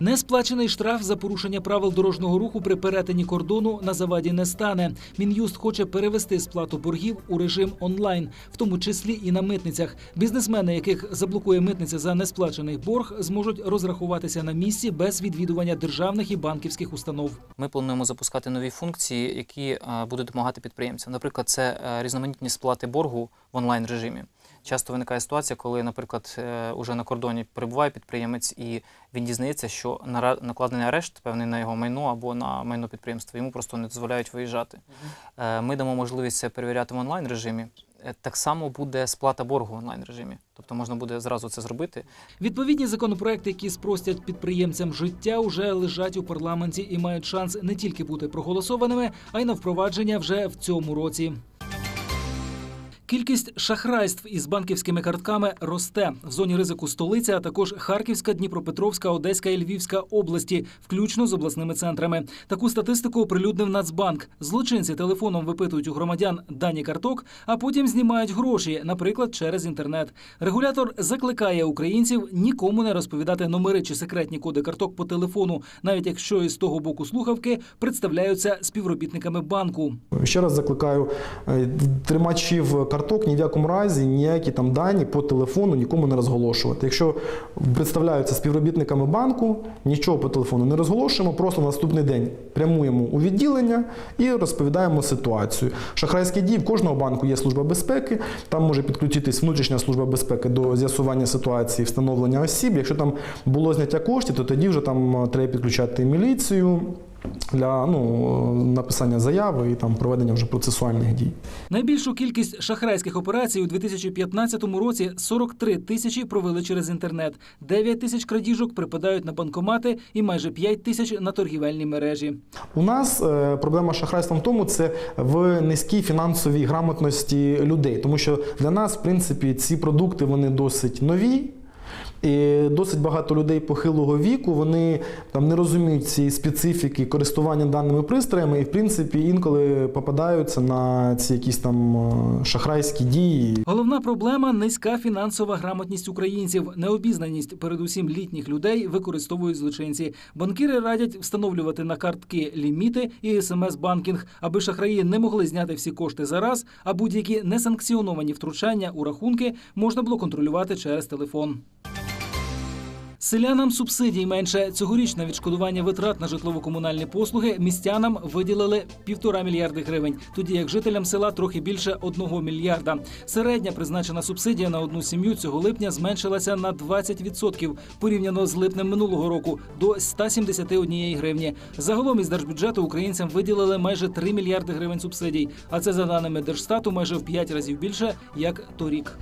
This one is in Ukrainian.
Несплачений штраф за порушення правил дорожнього руху при перетині кордону на заваді не стане. Мін'юст хоче перевести сплату боргів у режим онлайн, в тому числі і на митницях. Бізнесмени, яких заблокує митниця за несплачений борг, зможуть розрахуватися на місці без відвідування державних і банківських установ. Ми плануємо запускати нові функції, які будуть допомагати підприємцям. Наприклад, це е, різноманітні сплати боргу в онлайн режимі. Часто виникає ситуація, коли, наприклад, е, уже на кордоні перебуває підприємець, і він дізнається, що накладений арешт певний на його майно або на майно підприємства. Йому просто не дозволяють виїжджати. Е, Ми дамо можливість це перевіряти в онлайн режимі. Е, Так само буде сплата боргу в онлайн режимі. Тобто можна буде зразу це зробити. Відповідні законопроекти, які спростять підприємцям життя, вже лежать у парламенті і мають шанс не тільки бути проголосованими, а й на впровадження вже в цьому році. Кількість шахрайств із банківськими картками росте в зоні ризику столиця, а також Харківська, Дніпропетровська, Одеська і Львівська області, включно з обласними центрами. Таку статистику оприлюднив Нацбанк. Злочинці телефоном випитують у громадян дані карток, а потім знімають гроші, наприклад, через інтернет. Регулятор закликає українців нікому не розповідати номери чи секретні коди карток по телефону, навіть якщо із того боку слухавки представляються співробітниками банку. Ще раз закликаю е, тримачів карток ні в якому разі ніякі там дані по телефону нікому не розголошувати. Якщо представляються співробітниками банку, нічого по телефону не розголошуємо, просто на наступний день прямуємо у відділення і розповідаємо ситуацію. Шахрайські дії в кожного банку є служба безпеки. Там може підключитись внутрішня служба безпеки до з'ясування ситуації, встановлення осіб. Якщо там було зняття коштів, то тоді вже там е, треба підключати міліцію для ну, написання заяви і там проведення вже процесуальних дій. Найбільшу кількість шахрайських операцій у 2015 році 43 тисячі провели через інтернет, 9 тисяч крадіжок припадають на банкомати і майже 5 тисяч на торгівельні мережі. У нас е, проблема з шахрайством в тому, це в низькій фінансовій грамотності людей, тому що для нас, в принципі, ці продукти вони досить нові. Досить багато людей похилого віку вони там не розуміють цієї специфіки користування даними пристроями, і в принципі інколи попадаються на ці якісь там е, шахрайські дії. Головна проблема низька фінансова грамотність українців. Необізнаність, передусім літніх людей, використовують злочинці. Банкіри радять встановлювати на картки ліміти і смс-банкінг, аби шахраї не могли зняти всі кошти за раз, а будь-які несанкціоновані втручання у рахунки можна було контролювати через телефон. Селянам субсидій менше цьогорічне відшкодування витрат на житлово-комунальні послуги містянам виділили півтора мільярди гривень, тоді як жителям села трохи більше одного мільярда. Середня призначена субсидія на одну сім'ю цього липня зменшилася на 20% порівняно з липнем минулого року до 171 гривні. Загалом із держбюджету українцям виділили майже 3 мільярди гривень субсидій. А це за даними Держстату майже в 5 разів більше як торік.